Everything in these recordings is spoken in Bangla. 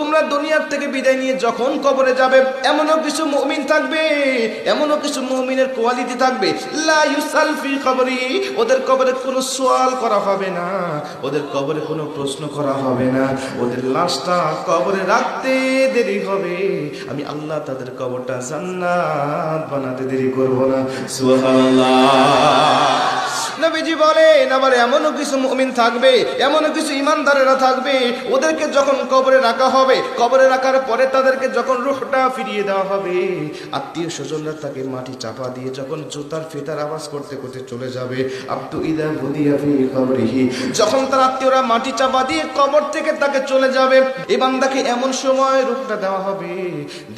তোমরা দুনিয়ার থেকে বিদায় নিয়ে যখন কবরে যাবে, এমনও কিছু মুমিন থাকবে, এমনও কিছু মুমিনের কোয়ালিটি থাকবে। লা ইউসাল কবরি, ওদের কবরে কোনো সোয়াল করা হবে না, ওদের কবরে কোনো প্রশ্ন করা হবে না, ওদের লাশটা কবরে রাখতে দেরি হবে। আমি আল্লাহ তাদের কবরটা জান্নাত বানাতে দেরি করব না। সুবহানাল্লাহ। নবীজি বলেন আবার এমনও কিছু মুমিন থাকবে, এমনও কিছু ইমানদারেরা থাকবে, ওদেরকে যখন কবরে রাখা হবে, কবরে রাখার পরে তাদেরকে যখন রুহটা ফিরিয়ে দেওয়া হবে, আত্মীয় স্বজনরা তাকে মাটি চাপা দিয়ে যখন জুতার ফিতার আওয়াজ করতে করতে চলে যাবে, আব্দু ইদা বুদিয়া ফি কবরিহি। যখন তার আত্মীয়রা মাটি চাপা দিয়ে কবর থেকে তাকে চলে যাবে এই বান্দাকে এমন সময় রূপটা দেওয়া হবে,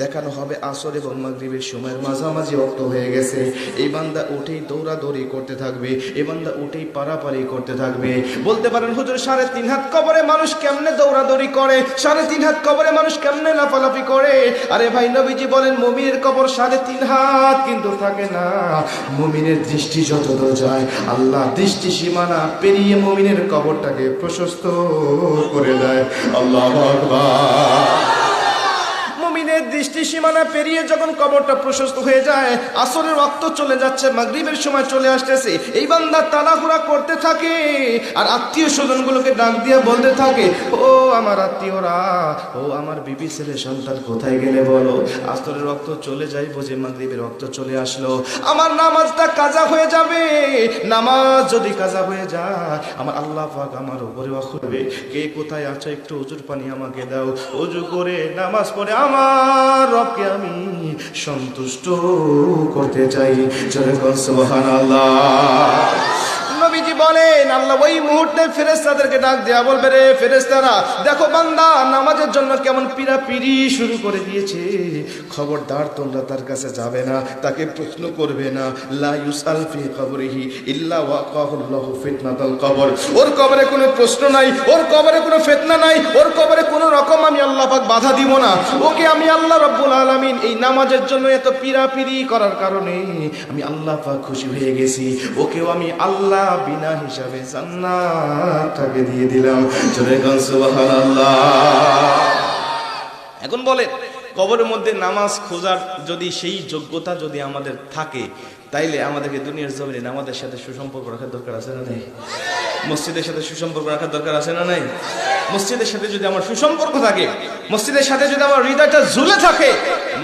দেখানো হবে আসর এবং মাগরিবের সময়ের মাঝামাঝি অক্ত হয়ে গেছে এই বান্দা উঠেই দৌড়াদৌড়ি করতে থাকবে এই বান্দা উঠেই পারাপারি করতে থাকবে। বলতে পারেন, হুজুর, সাড়ে তিন হাত কবরে মানুষ কেমনে দৌড়াদৌড়ি করে? সাড়ে তিন হাত কবরে মানুষ কেমনে লাফালাফি করে? আরে ভাই, নবীজি বলেন, মমিনের কবর সাড়ে তিন হাত কিন্তু থাকে না। মমিনের দৃষ্টি যত যায়, আল্লাহ দৃষ্টি সীমানা পেরিয়ে মমিনের কবরটাকে প্রশস্ত করে দেয়। আল্লাহ মুমিনের দৃষ্টি সীমানা পেরিয়ে যখন কবরটা প্রশস্ত হয়ে যায়, আসরের রক্ত চলে যাচ্ছে, মাগরিবের সময় চলে আসতেছে। এই বান্দা তাড়াহুড়া করতে থাকে আর আত্মীয় স্বজনগুলোকে ডাক দিয়ে বলতে থাকে, ও আমার আত্মীয়রা, ও আমার বিবি ছেলে, সন্তান কোথায় গেলে বলো? আসরের রক্ত চলে যায় বুঝে মাগরিবের রক্ত চলে আসলো। আমার নামাজটা কাজা হয়ে যাবে। নামাজ যদি কাজা হয়ে যায়, আমার আল্লাহ পাক আমার উপরে করবে কে কোথায় আছো একটু উজুর পানি আমাকে দাও। উজু করে নামাজ পড়ে আমার রবকে আমি সন্তুষ্ট করতে চাই। খবরদার তোমরা তার কাছে যাবে না, তাকে প্রশ্ন করবে না। ওর কবরে কোনো প্রশ্ন নাই, ওর কবরে কোনো ফিতনা নাই, ওর কবরে কোনো রকম আমি আল্লাহ পাক বাধা দিব না। ওকে আমি আল্লাহ রব্বুল আলামিন এই নামাজের জন্য এত পিড়ি করার কারণে আমি আল্লাহ পাক খুশি হয়ে গেছি। ওকেও আমি আল্লাহ বিনা হিসাবে জান্নাতটাকে দিয়ে দিলাম। গেল সুবহানাল্লাহ। এখন বলে কবরের মধ্যে নামাজ খোঁজার যদি সেই যোগ্যতা যদি আমাদের থাকে তাইলে আমাদেরকে দুনিয়ার জমিনে নামাজের সাথে সুসম্পর্ক রাখার দরকার আছে না নাই? মসজিদের সাথে সুসম্পর্ক রাখার দরকার আছে না নাই? মসজিদের সাথে যদি আমার সুসম্পর্ক থাকে, মসজিদের সাথে যদি আমার হৃদয়টা ঝুলে থাকে,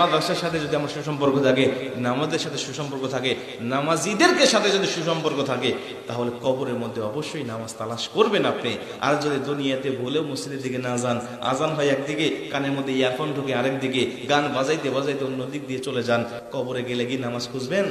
মাদ্রাসার সাথে যদি আমার সুসম্পর্ক থাকে, নামাজের সাথে সুসম্পর্ক থাকে, নামাজিদেরকে সাথে যদি সুসম্পর্ক থাকে, তাহলে কবরের মধ্যে অবশ্যই নামাজ তালাশ করবেন আপনি। আর যদি দুনিয়াতে ভুলেও মসজিদের দিকে না যান, আজান হয় একদিকে, কানের মধ্যে ইয়ারফোন ঢুকে আরেক দিকে, গান বাজাইতে বাজাইতে অন্য দিক দিয়ে চলে যান, কবরে গেলে কি নামাজ খুঁজবেন?